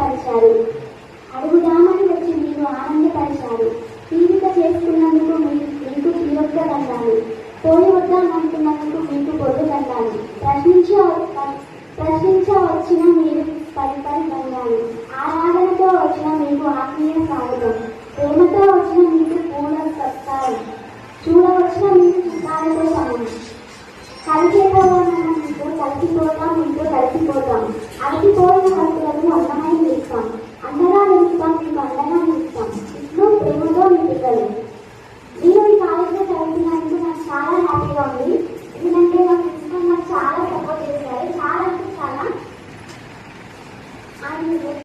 ఆనందపరిచారు. అడుగుదామని వచ్చి మీరు ఆనందపరిచారు. తీరిక చేసుకున్నందుకు మీకు తీరొద్దన్నారు పోలి వద్దామనుకున్నందుకు మీకు పొద్దుదన్నారు ప్రశ్నించ ప్రశ్నించ వచ్చిన మీరు పరిపరి బంధాలు ఆరాధనతో వచ్చిన మీకు ఆత్మీయ స్వాగతం. ప్రేమతో వచ్చిన మీకు పూల సత్కారం. చూడవచ్చిన మీకు సత్కారంతో సమానం. కలిసేతో ఉన్న మీకు పిల్లలు నేను ఈ కాలేజ్లో చదువుతున్నందుకు నాకు చాలా హ్యాపీగా ఉంది. ఎందుకంటే మా ప్రిన్సిపల్ నాకు చాలా సపోర్ట్ చేశారు. చాలా అంటే చాలా.